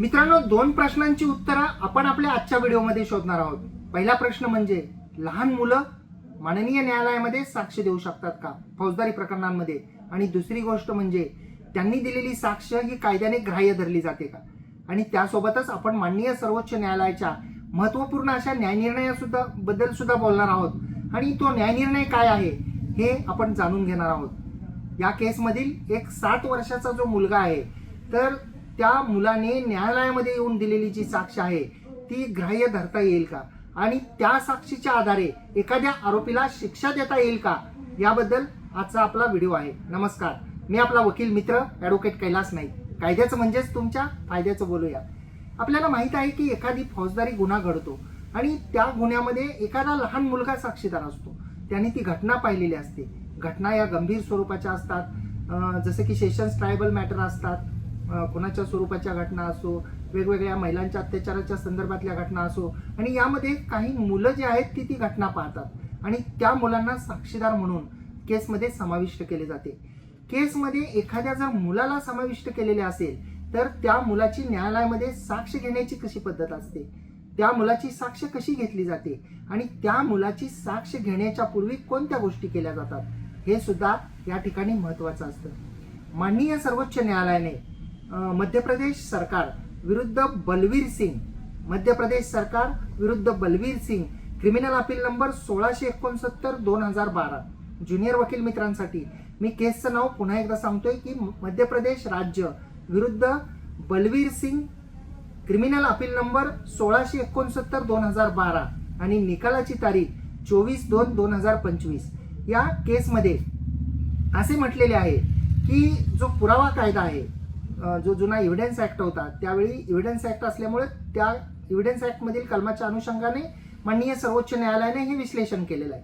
मित्रांनो दोन प्रश्नांची उत्तरं आपण आपल्या आजच्या व्हिडिओमध्ये शोधणार आहोत. पहिला प्रश्न म्हणजे लहान मुलं माननीय न्यायालयामध्ये साक्ष देऊ शकतात का? फौजदारी प्रकरणांमध्ये. आणि दुसरी गोष्ट म्हणजे त्यांनी दिलेली साक्ष ही कायद्याने ग्राह्य धरली जाते का? आणि त्यासोबतच आपण माननीय सर्वोच्च न्यायालयाच्या महत्त्वपूर्ण अशा न्यायनिर्णयासुद्धा बद्दल सुद्धा बोलणार आहोत. आणि तो न्यायनिर्णय काय आहे हे आपण जाणून घेणार आहोत. या केसमधील एक सात वर्षाचा जो मुलगा आहे तर त्या मुलाने न्यायालयामध्ये येऊन दिलेली जी साक्ष आहे ती ग्राह्य धरता येईल का? आणि त्या साक्षीच्या आधारे एखाद्या आरोपीला शिक्षा देता येईल का? याबद्दल आजचा आपला व्हिडिओ आहे. नमस्कार. मी आपला वकील मित्र ॲडव्होकेट कैलास नाईक. कायद्याचं म्हणजेच तुमच्या फायद्याचं बोलूया. आपल्याला माहीत आहे की एखादी फौजदारी गुन्हा घडतो आणि त्या गुन्ह्यामध्ये एखादा लहान मुलगा साक्षीदार असतो. त्याने ती घटना पाहिलेली असते. घटना या गंभीर स्वरूपाच्या असतात. अं, जसे की सेशन्स ट्रायबल मॅटर असतात. कोणाच्या स्वरूपाच्या घटना असो वेगवेगळ्या महिलांच्या अत्याचाराच्या संदर्भातल्या घटना असो आणि यामध्ये काही मुलं जी आहेत ती ती घटना पाहतात. आणि त्या मुलांना साक्षीदार म्हणून केसमध्ये समाविष्ट केले जाते. केसमध्ये एखाद्या जर मुलाला समाविष्ट केलेले असेल तर त्या मुलाची न्यायालयामध्ये साक्ष घेण्याची कशी पद्धत असते? त्या मुलाची साक्ष कशी घेतली जाते? आणि त्या मुलाची साक्ष घेण्याच्या पूर्वी कोणत्या गोष्टी केल्या जातात? हे सुद्धा या ठिकाणी महत्वाचं असतं. माननीय सर्वोच्च न्यायालयाने मध्य प्रदेश सरकार विरुद्ध बलवीर सिंग मध्य प्रदेश सरकार विरुद्ध Balveer Singh criminal appeal number सोळाशे एकोणसत्तर दोन हजार बारा. ज्युनियर वकील मित्रांसाठी मी केसचं नाव पुन्हा एकदा सांगतोय की मध्य प्रदेश राज्य विरुद्ध Balveer Singh criminal appeal number सोळाशे एकोणसत्तर दोन हजार बारा आणि निकालाची तारीख चोवीस दोन दोन हजार पंचवीस. या केसमध्ये असे म्हटलेले आहे की जो पुरावा कायदा आहे जो जुना इव्हिडन्स ऍक्ट होता त्यावेळी इव्हिडन्स ऍक्ट असल्यामुळे त्या इव्हिडन्स ऍक्टमधील कलमाच्या अनुषंगाने माननीय सर्वोच्च न्यायालयाने हे विश्लेषण केलेलं आहे.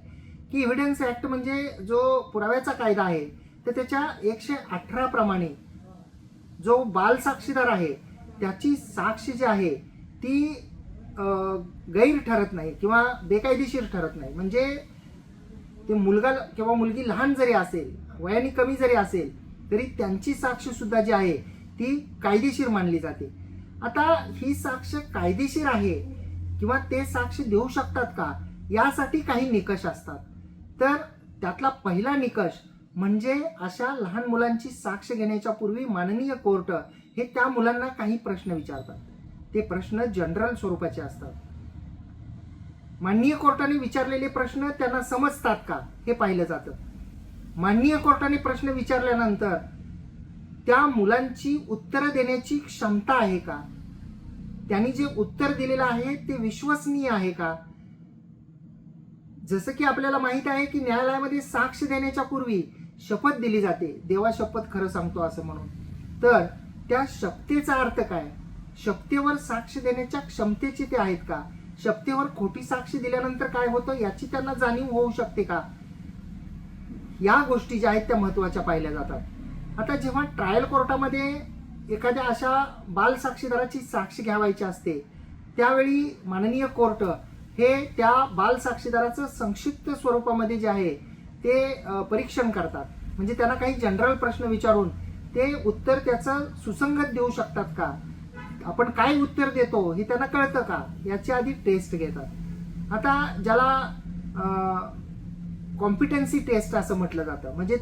की इव्हिडन्स ऍक्ट म्हणजे जो पुराव्याचा कायदा आहे तर त्याच्या एकशे अठरा प्रमाणे जो बाल साक्षीदार आहे त्याची साक्ष जी आहे ती गैर ठरत नाही किंवा बेकायदेशीर ठरत नाही. म्हणजे ते मुलगा किंवा मुलगी लहान जरी असेल वयाने कमी जरी असेल तरी त्यांची साक्षीसुद्धा जी आहे ती कायदेशीर मानली जाते. आता ही साक्ष कायदेशीर आहे किंवा ते साक्ष देऊ शकतात का? यासाठी काही निकष असतात. तर त्यातला पहिला निकष म्हणजे अशा लहान मुलांची साक्ष घेण्याच्या पूर्वी माननीय कोर्ट हे त्या मुलांना काही प्रश्न विचारतात. ते प्रश्न जनरल स्वरूपाचे असतात. माननीय कोर्टाने विचारलेले प्रश्न त्यांना समजतात का? हे पाहिलं जातं. माननीय कोर्टाने प्रश्न विचारल्यानंतर त्या मुलांची उत्तरं देण्याची क्षमता आहे का? त्यांनी जे उत्तर दिलेलं आहे ते विश्वसनीय आहे का? जसं की आपल्याला माहीत आहे की न्यायालयामध्ये साक्ष देण्याच्या पूर्वी शपथ दिली जाते. देवा शपथ खरं सांगतो असं म्हणून. तर त्या शपथेचा अर्थ काय? शपथेवर साक्ष देण्याच्या क्षमतेचे ते आहेत का? शपथेवर खोटी साक्ष दिल्यानंतर काय होतं? याची त्यांना जाणीव होऊ शकते का? या गोष्टी ज्या आहेत त्या महत्त्वाच्या पाहिल्या जातात. आता जेव्हा ट्रायल कोर्टामध्ये एखाद्या अशा बालसाक्षीदाराची साक्ष घ्यावायची असते त्यावेळी माननीय कोर्ट हे त्या बालसाक्षीदाराचं संक्षिप्त स्वरूपामध्ये जे आहे ते परीक्षण करतात. म्हणजे त्यांना काही जनरल प्रश्न विचारून ते उत्तर त्याचं सुसंगत देऊ शकतात का? आपण काय उत्तर देतो हे त्यांना कळतं का? याची आधी टेस्ट घेतात. आता ज्याला कॉम्पिटन्सी टेस्ट असं म्हटलं जातं. म्हणजे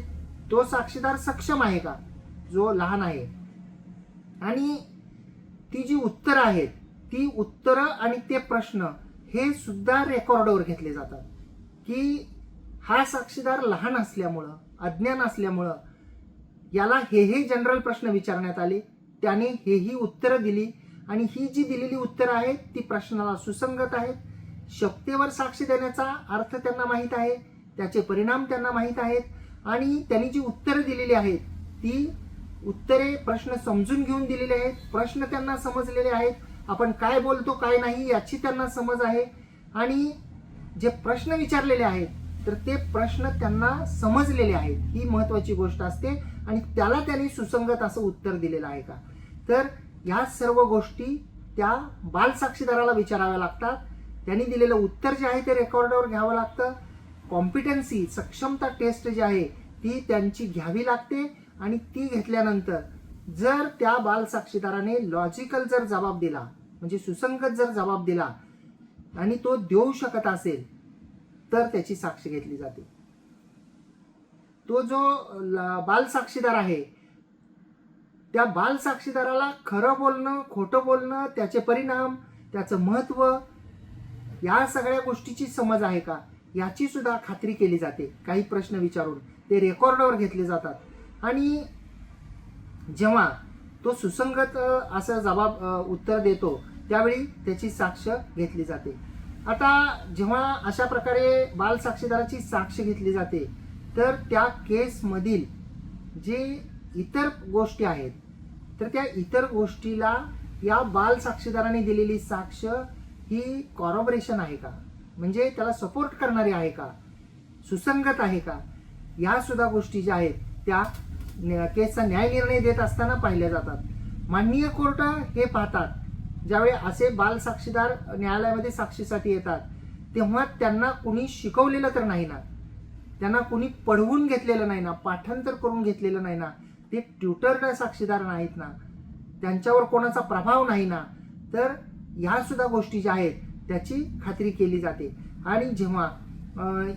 तो साक्षीदार सक्षम आहे का? जो लहान आहे. आणि ती जी उत्तरं आहेत ती उत्तरं आणि ते प्रश्न हे सुद्धा रेकॉर्डवर घेतले जातात. की हा साक्षीदार लहान असल्यामुळं अज्ञान असल्यामुळं याला हे हे जनरल प्रश्न विचारण्यात आले त्याने हेही उत्तरं दिली आणि ही जी दिलेली उत्तरं आहेत ती प्रश्नाला सुसंगत आहेत. शक्तीवर साक्ष देण्याचा अर्थ त्यांना माहीत आहे त्याचे परिणाम त्यांना माहीत आहेत आणि त्यांनी जी उत्तरं दिलेली आहेत ती उत्तरे प्रश्न समजून घेऊन दिलेले आहेत प्रश्न त्यांना समजलेले आहेत आपण काय बोलतो काय नाही याची त्यांना समज आहे. आणि जे प्रश्न विचारलेले आहेत तर ते प्रश्न त्यांना समजलेले आहेत ही महत्त्वाची गोष्ट असते. आणि त्याला त्यांनी सुसंगत असं उत्तर दिलेलं आहे का? तर ह्या सर्व गोष्टी त्या बालसाक्षीदाराला विचाराव्या लागतात. त्यांनी दिलेलं उत्तर जे आहे ते रेकॉर्डवर घ्यावं लागतं. कॉम्पिटन्सी सक्षमता टेस्ट जी आहे ती त्यांची घ्यावी लागते आणि ती घेतल्यानंतर जर त्या बाल साक्षीदाराने लॉजिकल जर जबाब दिला म्हणजे सुसंगत जर जबाब दिला आणि तो देऊ शकत असेल तर त्याची साक्ष घेतली जाते. तो जो बालसाक्षीदार आहे त्या बाल साक्षीदाराला खरं बोलणं खोटं बोलणं त्याचे परिणाम त्याचं महत्त्व या सगळ्या गोष्टीची समज आहे का? याची सुद्धा खात्री केली जाते. काही प्रश्न विचारून ते रेकॉर्डवर घेतले जातात. आणि जेव्हा तो सुसंगत असं जबाब उत्तर देतो त्यावेळी त्याची साक्ष घेतली जाते. आता जेव्हा अशा प्रकारे बाल साक्षीदाराची साक्ष घेतली जाते तर त्या केसमधील जे इतर गोष्टी आहेत तर त्या इतर गोष्टीला या बाल साक्षीदाराने दिलेली साक्ष ही कॉरॉबरेशन आहे का? म्हणजे त्याला सपोर्ट करणारे आहे का? सुसंगत आहे का? या सुद्धा गोष्टी ज्या आहेत त्या केसचा न्याय निर्णय देत असताना पाहिल्या जातात. माननीय कोर्ट हे पाहतात. ज्यावेळी असे बाल साक्षीदार न्यायालयामध्ये साक्षीसाठी येतात तेव्हा त्यांना कुणी शिकवलेलं तर नाही ना? त्यांना कुणी पढवून घेतलेलं नाही ना? पाठांतर करून घेतलेलं नाही ना? ते ट्युटर साक्षीदार नाहीत ना? त्यांच्यावर कोणाचा प्रभाव नाही ना? तर ह्या सुद्धा गोष्टी ज्या आहेत त्याची खात्री केली जाते. आणि जेव्हा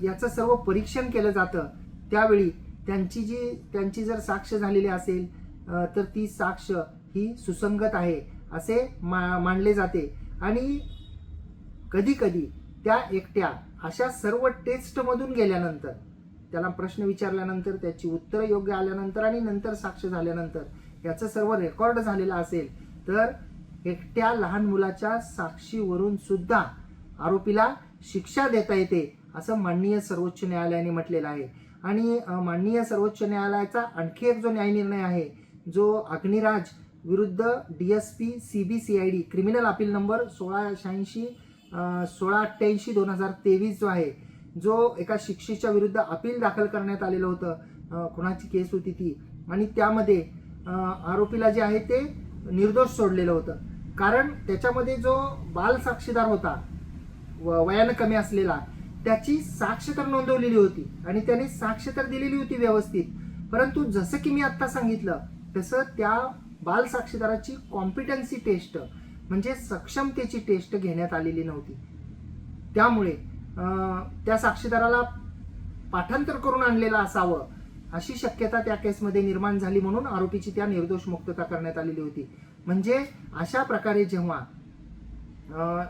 याचं सर्व परीक्षण केलं जातं त्यावेळी त्यांची जी त्यांची जर साक्ष झालेली असेल तर ती साक्ष ही सुसंगत आहे असे मा मानले जाते. आणि कधीकधी त्या एकट्या अशा सर्व टेस्टमधून गेल्यानंतर त्याला प्रश्न विचारल्यानंतर त्याची उत्तरं योग्य आल्यानंतर आणि नंतर साक्ष झाल्यानंतर याचं सर्व रेकॉर्ड झालेलं असेल तर एकट्या लहान मुलाच्या साक्षीवरून सुद्धा आरोपीला शिक्षा देता येते असं माननीय सर्वोच्च न्यायालयाने म्हटलेलं आहे. आणि माननीय सर्वोच्च न्यायालयाचा आणखी एक जो न्याय निर्णय आहे जो अग्निराज विरुद्ध D S P C B C I D criminal appeal number सोळा शहाऐंशी सोळा अठ्ठ्याऐंशी दोन हजार तेवीस जो आहे जो एका शिक्षेच्या विरुद्ध अपील दाखल करण्यात आलेलं होतं. कोणाची केस होती ती. आणि त्यामध्ये आरोपीला जे आहे ते निर्दोष सोडलेलं होतं. कारण त्याच्यामध्ये जो बाल साक्षीदार होता व- वयानं कमी असलेला त्याची साक्ष तर नोंदवलेली होती आणि त्याने साक्ष तर दिलेली होती व्यवस्थित. परंतु जसं की मी आत्ता सांगितलं तसं त्या बाल साक्षीदाराची कॉम्पिटन्सी टेस्ट म्हणजे सक्षमतेची टेस्ट घेण्यात आलेली नव्हती. त्यामुळे त्या साक्षीदाराला पाठांतर करून आणलेलं असावं अशी शक्यता त्या केसमध्ये निर्माण झाली म्हणून आरोपीची त्या निर्दोष मुक्तता करण्यात आलेली होती. म्हणजे अशा प्रकारे जेव्हा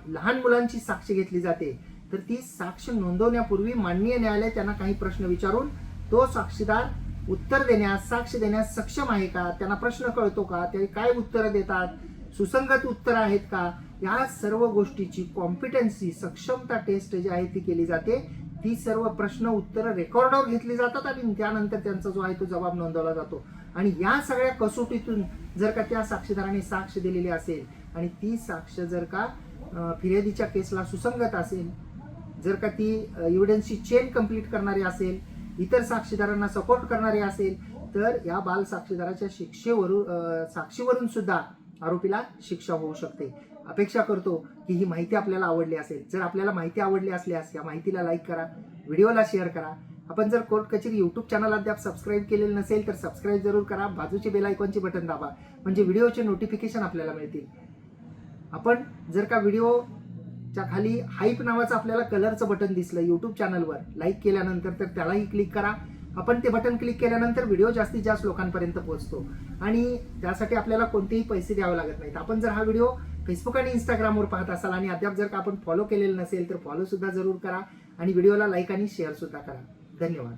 लहान मुलांची साक्ष घेतली जाते तर ती साक्ष नोंदवण्यापूर्वी माननीय न्यायालय त्यांना काही प्रश्न विचारून तो साक्षीदार उत्तर देण्यास साक्ष देण्यास सक्षम आहे का? त्यांना प्रश्न कळतो का? ते काय उत्तरं देतात? सुसंगत उत्तर आहेत का? या सर्व गोष्टीची कॉम्पिटन्सी सक्षमता टेस्ट जी आहे ती केली जाते. ती सर्व प्रश्न उत्तरं रेकॉर्डवर घेतली जातात आणि त्यानंतर त्यांचा जो आहे तो जबाब नोंदवला जातो. आणि या सगळ्या कसोटीतून जर का त्या साक्षीदाराने साक्ष दिलेली असेल आणि ती साक्ष जर का फिर्यादीच्या केसला सुसंगत असेल जर का ती एव्हिडन्सची चेन कंप्लीट करणारी असेल इतर साक्षीदारांना सपोर्ट करणारी असेल तर या बाल साक्षीदाराच्या शिक्षेवरून साक्षीवरून सुद्धा आरोपीला शिक्षा होऊ शकते. अपेक्षा करतो की ही माहिती आपल्याला आवडली असेल जर आपल्याला माहिती आवडली असल्यास या माहितीला लाईक करा व्हिडिओला शेअर करा. आपण जर कोर्ट कचेरी यूट्यूब चॅनल अद्याप सबस्क्राईब केलेलं नसेल तर सबस्क्राईब जरूर करा बाजूचे बेल आयकॉनचे बटन दाबा म्हणजे व्हिडिओचे नोटिफिकेशन आपल्याला मिळतील. आपण जर का व्हिडिओच्या खाली हाईप नावाचं आपल्याला कलरचं बटन दिसलं यूट्यूब चॅनलवर लाईक केल्यानंतर तर त्यालाही क्लिक करा. आपण ते बटन क्लिक केल्यानंतर व्हिडिओ जास्तीत जास्त लोकांपर्यंत पोहोचतो. आणि त्यासाठी आपल्याला कोणतेही पैसे द्यावे लागत नाहीत. आपण जर हा व्हिडिओ फेसबुक आणि इंस्टाग्रामवर पाहत असाल आणि अद्याप जर का आपण फॉलो केलेलं नसेल तर फॉलो सुद्धा जरूर करा आणि व्हिडिओला लाईक आणि शेअर सुद्धा करा. धन्यवाद.